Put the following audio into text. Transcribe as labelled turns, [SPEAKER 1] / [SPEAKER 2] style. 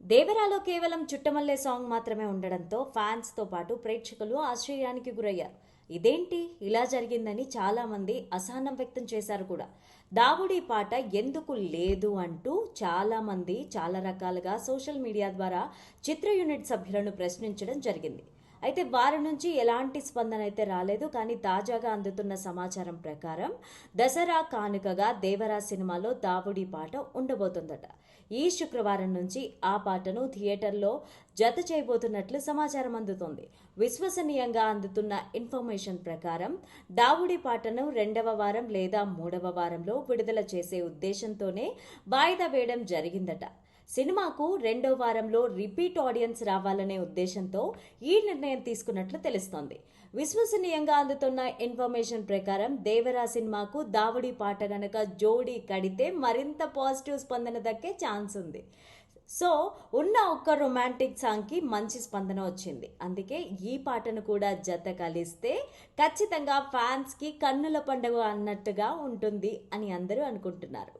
[SPEAKER 1] దేవరాలో కేవలం చుట్టమల్లే సాంగ్ మాత్రమే ఉండడంతో ఫ్యాన్స్తో పాటు ప్రేక్షకులు ఆశ్చర్యానికి గురయ్యారు. ఇదేంటి? ఇలా జరిగిందని చాలామంది అసహనం వ్యక్తం చేశారు కూడా. దావుడి పాట ఎందుకు లేదు అంటూ చాలామంది చాలా రకాలుగా సోషల్ మీడియా ద్వారా చిత్ర యూనిట్ సభ్యులను ప్రశ్నించడం జరిగింది. అయితే వారి నుంచి ఎలాంటి స్పందన అయితే రాలేదు కానీ తాజాగా అందుతున్న సమాచారం ప్రకారం దసరా కానుకగా దేవరా సినిమాలో దావుడి పాట ఉండబోతుందట. ఈ శుక్రవారం నుంచి ఆ పాటను థియేటర్లో జత చేయబోతున్నట్లు సమాచారం అందుతోంది. విశ్వసనీయంగా అందుతున్న ఇన్ఫర్మేషన్ ప్రకారం దావుడి పాటను రెండవ వారం లేదా మూడవ వారంలో విడుదల చేసే ఉద్దేశంతోనే వాయిదా వేయడం జరిగిందట. సినిమాకు రెండో వారంలో రిపీట్ ఆడియన్స్ రావాలనే ఉద్దేశంతో ఈ నిర్ణయం తీసుకున్నట్లు తెలుస్తోంది. విశ్వసనీయంగా అందుతున్న ఇన్ఫర్మేషన్ ప్రకారం దేవరా సినిమాకు దావుడి పాట గనక జోడీ కడితే మరింత పాజిటివ్ స్పందన దక్కే ఛాన్స్ ఉంది. సో ఉన్న ఒక్క రొమాంటిక్ సాంగ్కి మంచి స్పందన వచ్చింది. అందుకే ఈ పాటను కూడా జత కలిస్తే ఖచ్చితంగా ఫ్యాన్స్కి కన్నుల పండుగ అన్నట్టుగా ఉంటుంది అని అందరూ అనుకుంటున్నారు.